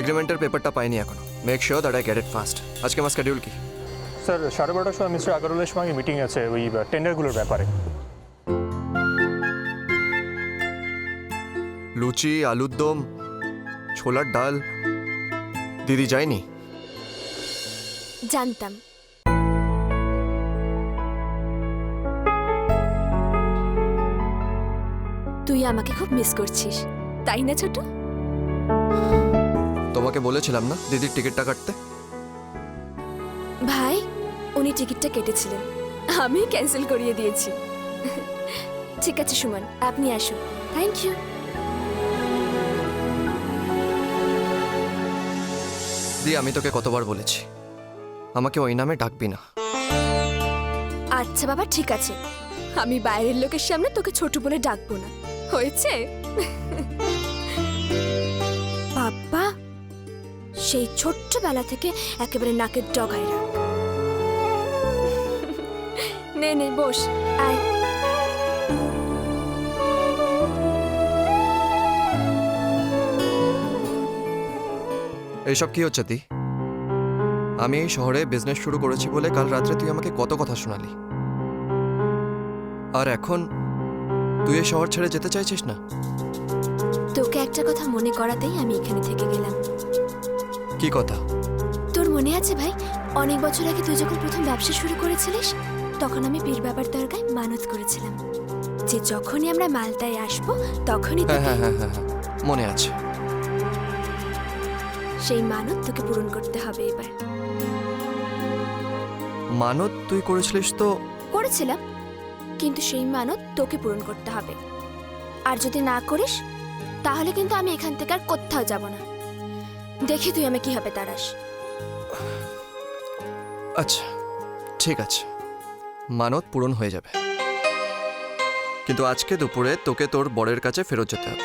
এগ্রিমেন্টের পেপারটা পাইনি এখনও। Make sure that I get it fast আজকে আমার স্কেডিউল কি? স্যার সাড়ে বারোটার সময় মিস্টার আগরওয়ালের সঙ্গে মিটিং আছে ওই টেন্ডারগুলোর ব্যাপারে। লুচি আলুর দম ছোলার ডাল। দিদি যায়নি? জানতাম। তুই আমাকে খুব মিস করছিস তাই না ছোট? তোমাকে বলেছিলাম না দিদির টিকিটটা কাটতে? ভাই উনি টিকিটটা কেটেছিলেন। আমি ক্যান্সেল করিয়ে দিয়েছি। ঠিক আছে সুমন আপনি আসুন। থ্যাংক ইউ দি আমি তোকে কতবার বলেছি। আমাকে ওই নামে ডাকবি না। আচ্ছা বাবা ঠিক আছে। আমি বাইরের লোকের সামনে তোকে ছোট বলে ডাকবো না। হয়েছে? সেই ছোট্টবেলা থেকে একেবারে নাকের ডগায় রাখ। নে নে বস আয়। এইসব কি হচ্ছে দি আমি এই শহরে বিজনেস শুরু করেছি বলে কাল রাত্রে তুই আমাকে কত কথা শোনালি। আর এখন তুই এই শহর ছেড়ে যেতে চাইছিস না? তোকে একটা কথা মনে করাতেই আমি এখানে থেকে গেলাম। কি কথা? তোর মনে আছে ভাই? অনেক বছর আগে তুই যখন প্রথম ব্যবসা শুরু করেছিলিস তখন আমি পীর বাবার দরগায় মানত করেছিলাম। যে যখনই আমরা মালটায় আসব তখনই হ্যাঁ তোকে হ্যাঁ হ্যাঁ হ্যাঁ হ্যাঁ মনে আছে। সেই মানত তোকে পূরণ করতে হবে এবার। মানত তুই করেছিলিস তো? করেছিলাম কিন্তু সেই মানত তোকে পূরণ করতে হবে। আর যদি না করিস তাহলে কিন্তু আমি এখান থেকে আর কোথাও যাব না। দেখি তুই আমি কীভাবে তারাস আচ্ছা ঠিক আছে। মানত পূরণ হয়ে যাবে। কিন্তু আজকে দুপুরে তোকে তোর বরের কাছে ফেরত যেতে হবে।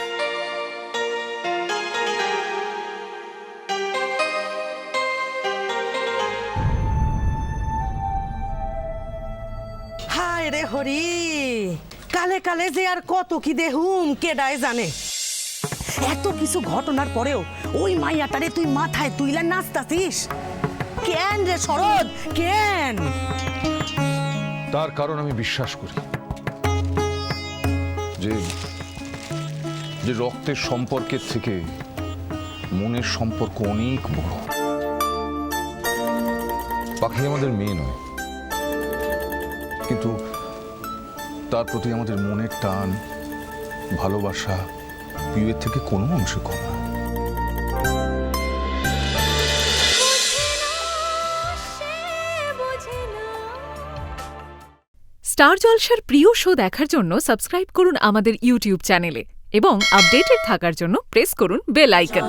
হায় রে হরি কালে কালে যে আর কত কি দেহুম কেডায় জানে? এত কিছু ঘটনার পরেও ওই মাইয়াটারে তুই মাথায় তুইলা নাচতাছিস? কেন রে শরৎ? কেন? তার কারণ আমি বিশ্বাস করি। যে যে রক্তের সম্পর্কের থেকে মনের সম্পর্ক অনেক বড়। পাখি আমাদের মেয়ে নয়। কিন্তু তার প্রতি আমাদের মনের টান, ভালোবাসা বিয়ের থেকে কোনো অংশে কম না। স্টার জলসার প্রিয় শো দেখার জন্য সাবস্ক্রাইব করুন আমাদের ইউটিউব চ্যানেলে এবং আপডেটেড থাকার জন্য প্রেস করুন বেল আইকন।